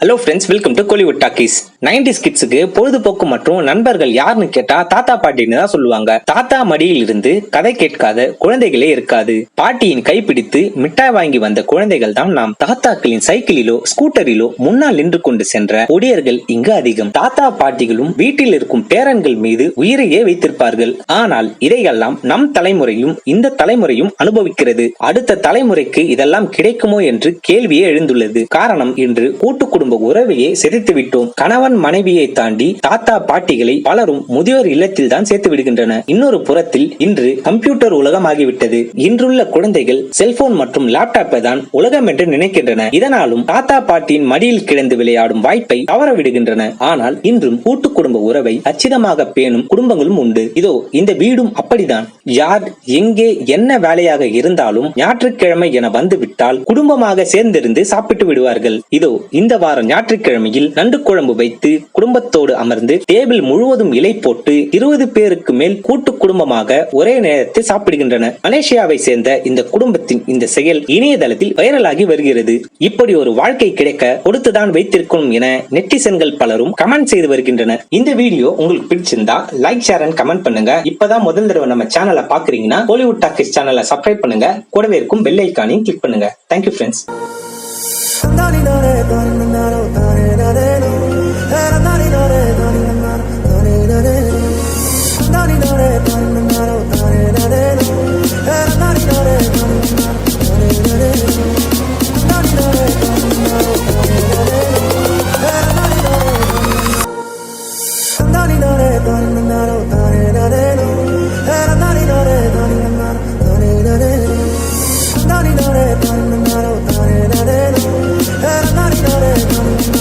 Hello friends welcome to Kollywood talkies ninety கிட்ஸுக்கு பொழுதுபோக்கு மற்றும் நண்பர்கள் யாருன்னு கேட்டா தாத்தா பாட்டின்னு தான் சொல்லுவாங்க. தாத்தா மடியில் இருந்து கதை கேட்காத குழந்தைகளே இருக்காது. பாட்டியின் கைப்பிடித்து மிட்டாய் வாங்கி வந்த குழந்தைகள் தான் நாம். தாத்தாக்களின் சைக்கிளிலோ ஸ்கூட்டரிலோ முன்னால் நின்று கொண்டு சென்ற ஒடியர்கள் இங்கு அதிகம். தாத்தா பாட்டிகளும் வீட்டில் இருக்கும் பேரன்கள் மீது உயிரையே வைத்திருப்பார்கள். ஆனால் இதையெல்லாம் நம் தலைமுறையும் இந்த தலைமுறையும் அனுபவிக்கிறது. அடுத்த தலைமுறைக்கு இதெல்லாம் கிடைக்குமோ என்று கேள்வியே எழுந்துள்ளது. காரணம் இன்று கூட்டு குடும்ப உறவையே சிதைத்து விட்டோம் கணவன் கணவன் மனைவியை தாண்டி தாத்தா பாட்டிகளை பலரும் முதியோர் இல்லத்தில் தான் சேர்த்து விடுகின்றன. இன்னொரு புறத்தில் இன்று கம்ப்யூட்டர் உலகம் ஆகிவிட்டது. இன்றுள்ள குழந்தைகள் செல்போன் மற்றும் லேப்டாப்பை தான் உலகம் என்று நினைக்கின்றன. இதனாலும் தாத்தா பாட்டியின் மடியில் கிடந்து விளையாடும் வாய்ப்பை தவற விடுகின்றன. ஆனால் இன்றும் கூட்டு குடும்ப உறவை அச்சிதமாக பேணும் குடும்பங்களும் உண்டு. இதோ இந்த வீடும் அப்படிதான் யார் எங்கே என்ன வேலையாக இருந்தாலும் ஞாயிற்றுக்கிழமை என வந்துவிட்டால் குடும்பமாக சேர்ந்திருந்து சாப்பிட்டு விடுவார்கள். இதோ இந்த வாரம் ஞாயிற்றுக்கிழமையில் நண்டு குழம்பு வைத்து குடும்பத்தோடு அமர்ந்து டேபிள் முழுவதும் இலை போட்டு இருபது பேருக்கு மேல் கூட்டு குடும்பமாக ஒரே நேரத்தில் சாப்பிடுகின்றன. மலேசியாவை சேர்ந்த இந்த குடும்பத்தின் இந்த செயல் இணையதளத்தில் வைரலாகி வருகிறது. இப்படி ஒரு வாழ்க்கை கிடைக்க கொடுத்துதான் வைத்திருக்கணும் என நெட்டிசன்கள் பலரும் கமெண்ட் செய்து வருகின்றனர். இந்த வீடியோ உங்களுக்கு பிடிச்சிருந்தா லைக் ஷேர் அண்ட் கமெண்ட் பண்ணுங்க. இப்பதான் முதல் தடவை நம்ம சேனலை பாக்குறீங்கன்னா ஹாலிவுட் டாக்கிஸ் சேனலை சப்ஸ்கிரைப் பண்ணுங்க. கூடவே இருக்கும் பெல் ஐக்கானையும் கிளிக் பண்ணுங்க. Thank you friends Thank you.